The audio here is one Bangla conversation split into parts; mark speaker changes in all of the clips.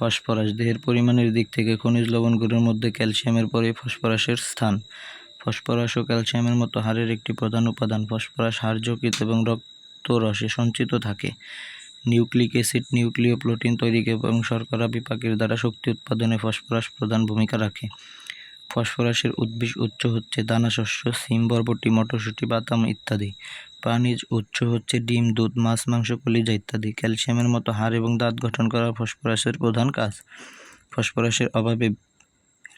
Speaker 1: ফসফরাস, দেহের পরিমাণের দিক থেকে খনিজ লবণগুলোর মধ্যে ক্যালসিয়ামের পরে ফসফরাসের স্থান। ফসফরাস ও ক্যালসিয়ামের মতো হাড়ের একটি প্রধান উপাদান ফসফরাস হাড় যকৃৎ এবং রক্তরসে সঞ্চিত থাকে। নিউক্লিক অ্যাসিড নিউক্লিয় প্রোটিন তৈরি এবং শর্করা বিপাকের দ্বারা শক্তি উৎপাদনে ফসফরাস প্রধান ভূমিকা রাখে। ফসফরাসের উদ্ভিদ উচ্চ হচ্ছে দানাশস্য, সিম, বরবটি, মটরশুঁটি, বাদাম ইত্যাদি। প্রাণীজ উৎস হচ্ছে ডিম, দুধ, মাছ, মাংস, কলিজা ইত্যাদি। ক্যালসিয়ামের মতো হাড় এবং দাঁত গঠন করা ফসফরাসের প্রধান কাজ। ফসফরাসের অভাবে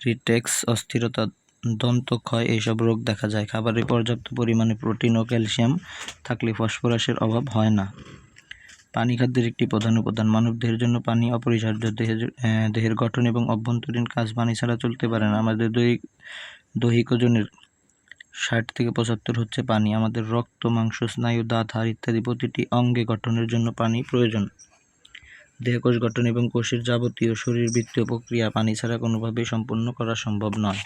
Speaker 1: রিটেক্স, অস্থিরতা দন্তক্ষয় এইসব রোগ দেখা যায়। খাবারে পর্যাপ্ত পরিমাণে প্রোটিন ও ক্যালসিয়াম থাকলে ফসফরাসের অভাব হয় না। পানি খাদ্যের একটি প্রধান উপাদান। মানবদেহের জন্য পানি অপরিহার্য। দেহের দেহের গঠন এবং অভ্যন্তরীণ কাজ পানি ছাড়া চলতে পারে না। আমাদের দৈহিক দৈহিক ওজনের ষাট থেকে পঁচাত্তর হচ্ছে পানি। আমাদের রক্ত, মাংস, স্নায়ু, দাঁত, হাড় ইত্যাদি প্রতিটি অঙ্গে গঠনের জন্য পানি প্রয়োজন। দেহকোষ গঠন এবং কোষের যাবতীয় শরীরবৃত্তীয় প্রক্রিয়া পানি ছাড়া কোনোভাবেই সম্পন্ন করা সম্ভব নয়।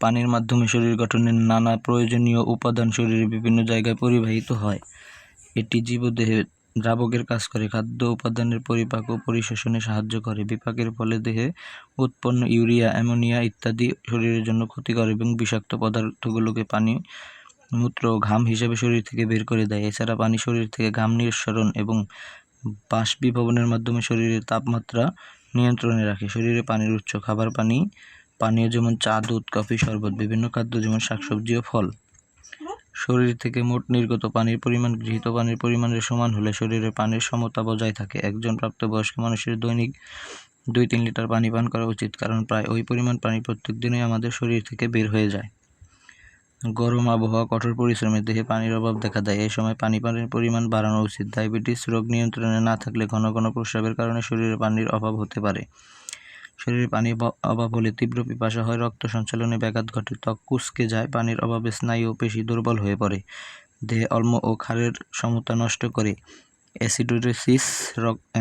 Speaker 1: পানির মাধ্যমে শরীর গঠনের নানা প্রয়োজনীয় উপাদান শরীরের বিভিন্ন জায়গায় পরিবাহিত হয়। এটি জীবদেহে দ্রাবকের কাজ করে। খাদ্য উপাদানের পরিপাক ও পরিশোষণে সাহায্য করে। বিপাকের ফলে দেহে উৎপন্ন ইউরিয়া, অ্যামোনিয়া ইত্যাদি শরীরের জন্য ক্ষতিকর এবং বিষাক্ত পদার্থগুলোকে পানি, মূত্র ঘাম হিসেবে শরীর থেকে বের করে দেয়। এছাড়া পানি শরীর থেকে ঘাম নিঃসরণ এবং বাষ্পীভবনের মাধ্যমে শরীরের তাপমাত্রা নিয়ন্ত্রণে রাখে। শরীরে পানির উৎস, খাবার পানি, পানীয় যেমন চা, দুধ, কফি, শরবত, বিভিন্ন খাদ্য যেমন শাকসবজি ও ফল। শরীর থেকে মোট নির্গত পানির পরিমাণ গৃহীত পানির পরিমাণের সমান হলে শরীরে পানির সমতা বজায় থাকে। একজন প্রাপ্তবয়স্ক মানুষের দৈনিক দুই তিন লিটার পানি পান করা উচিত, কারণ প্রায় ওই পরিমাণ পানি প্রত্যেক দিনই আমাদের শরীর থেকে বের হয়ে যায়। গরম আবহাওয়া, কঠোর পরিশ্রমে দেহে পানির অভাব দেখা দেয়। এই সময় পানি পানির পরিমাণ বাড়ানো উচিত। ডায়াবেটিস রোগ নিয়ন্ত্রণে না থাকলে ঘন ঘন প্রস্রাবের কারণে শরীরে পানির অভাব হতে পারে। শরীরে পানির অভাব- হলে তীব্র পিপাসা হয়, রক্ত সঞ্চালনে ব্যাঘাত ঘটে। ত্বক কুঁচকে যায়, পানির অভাবে স্নায়ু ও পেশি দুর্বল হয়ে পড়ে। দেহে অল্ম ও ক্ষারের সমতা নষ্ট করে। অ্যাসিডোরেসিস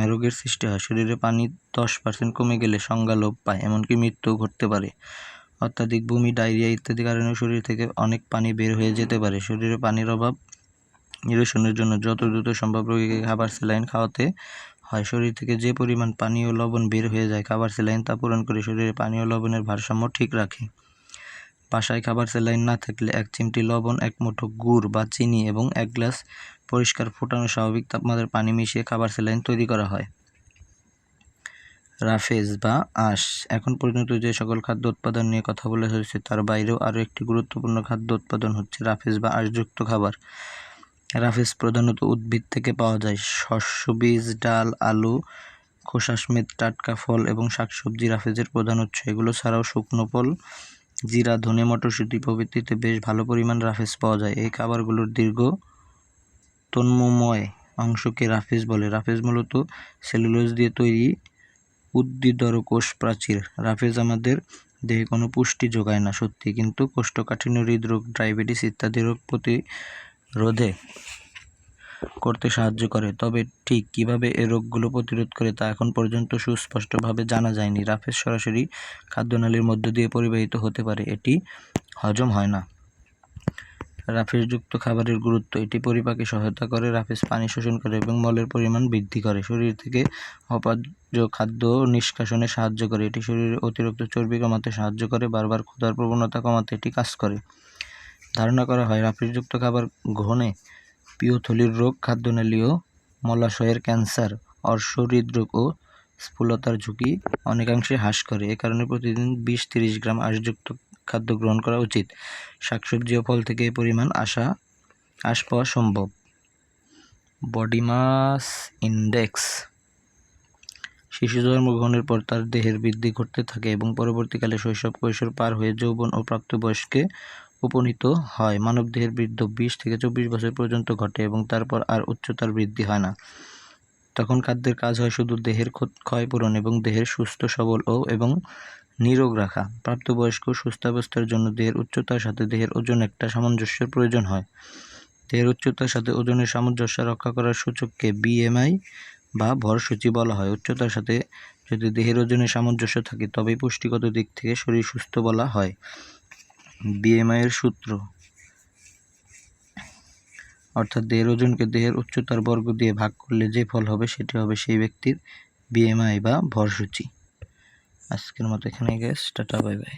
Speaker 1: রোগের সৃষ্টি হয়। শরীরে পানি দশ পার্সেন্ট কমে গেলে সংজ্ঞা লোপ পায়, এমনকি মৃত্যুও ঘটতে পারে। অত্যাধিক বমি, ডায়রিয়া ইত্যাদি কারণে শরীর থেকে অনেক পানি বের হয়ে যেতে পারে। শরীরে পানির অভাব নিরসনের জন্য যত দ্রুত সম্ভব রোগীকে খাবার স্যালাইন খাওয়াতে হয়। শরীর থেকে যে পরিমাণ পানি ও লবণ বের হয়ে যায় খাবার স্যালাইন তা পূরণ করে শরীরে পানি ও লবণের ভারসাম্য ঠিক রাখে। বাসায় খাবার স্যালাইন না থাকলে এক চিমটি লবণ, এক মুঠো গুড় বা চিনি এবং এক গ্লাস পরিষ্কার ফোটানো স্বাভাবিক তাপমাত্রার পানি মিশিয়ে খাবার স্যালাইন তৈরি করা হয়। রাফেজ বা আঁশ। এখন পর্যন্ত যে সকল খাদ্য উৎপাদন নিয়ে কথা বলা হয়েছে, তার বাইরেও আরও একটি গুরুত্বপূর্ণ খাদ্য উৎপাদন হচ্ছে রাফেজ বা আঁশযুক্ত খাবার। রাফেজ প্রধানত উদ্ভিদ থেকে পাওয়া যায় শস্য, বীজ, ডাল, আলু, খোসা সমেত টাটকা ফল এবং শাকসবজি রাফেজের প্রধান উৎস। এগুলো ছাড়াও শুকনো ফল, জিরা, ধনে, মটরশুঁটি প্রভৃতিতে বেশ ভালো পরিমাণ রাফেজ পাওয়া যায়। এই খাবারগুলোর দীর্ঘ তন্মময় অংশকে রাফেজ বলে। রাফেজ মূলত সেলুলোজ দিয়ে তৈরি উদ্ভিদর কোষ প্রাচীর। রাফেজ আমাদের দেহে কোনো পুষ্টি যোগায় না, সত্যি, কিন্তু কোষ্ঠকাঠিন্য, হৃদরোগ, ডায়াবেটিস ইত্যাদি রোগ প্রতিরোধে করতে সাহায্য করে। তবে ঠিক কীভাবে এ রোগগুলো প্রতিরোধ করে তা এখন পর্যন্ত সুস্পষ্টভাবে জানা যায়নি। রাফেজ সরাসরি খাদ্যনালীর মধ্য দিয়ে পরিবাহিত হতে পারে। এটি হজম হয় না। রাফেজযুক্ত খাবারের গুরুত্ব। এটি পরিপাকে সহায়তা করে, রাফেজ পানি শোষণ করে এবং মলের পরিমাণ বৃদ্ধি করে। শরীর থেকে অপাচ্য খাদ্য নিষ্কাশনে সাহায্য করে। এটি শরীরে অতিরিক্ত চর্বি কমাতে সাহায্য করে, বারবার ক্ষুধার প্রবণতা কমাতে এটি কাজ করে। ধারণা করা হয় রাফেজযুক্ত খাবার গ্রহণে পিওথলির রোগ খাদ্যনালী ও মলাশয়ের ক্যান্সার অর্শ হৃদরোগ ও স্থূলতার ঝুঁকি অনেকাংশে হ্রাস করে। এ কারণে প্রতিদিন বিশ তিরিশ গ্রাম আঁশযুক্ত খাদ্য গ্রহণ করা উচিত। শাকসবজি ও ফল থেকে পরিমাণ আশা আশ পাওয়া সম্ভব। বডি মাস ইন্ডেক্স শিশু জন্মগ্রহণের পর তার দেহের বৃদ্ধি ঘটতে থাকে এবং পরবর্তীকালে শৈশব কৈশোর পার হয়ে যৌবন ও প্রাপ্তবয়স্কে উপনীত হয়। মানবদেহের বৃদ্ধ বিশ থেকে চব্বিশ বছর পর্যন্ত ঘটে এবং তারপর আর উচ্চতার বৃদ্ধি হয় না। তখন খাদ্যের কাজ হয় শুধু দেহের ক্ষয়পূরণ এবং দেহের সুস্থ, সবল ও এবং নিরোগ রাখা। প্রাপ্তবয়স্ক সুস্থাবস্থার জন্য দেহের উচ্চতার সাথে দেহের ওজন একটা সামঞ্জস্যের প্রয়োজন হয়। দেহের উচ্চতার সাথে ওজনের সামঞ্জস্য রক্ষা করার সূচককে বিএমআই বা ভরসূচি বলা হয়। উচ্চতার সাথে যদি দেহের ওজনের সামঞ্জস্য থাকে, তবেই পুষ্টিগত দিক থেকে শরীর সুস্থ বলা হয়। বিএমআই এর সূত্র। অর্থাৎ দেহের ওজনকে দেহের উচ্চতার বর্গ দিয়ে ভাগ করলে যে ফল হবে সেটি হবে সেই ব্যক্তির বিএমআই বা ভরসূচি। আজকের মতো এখানে গ্যাস টাটা বাই বাই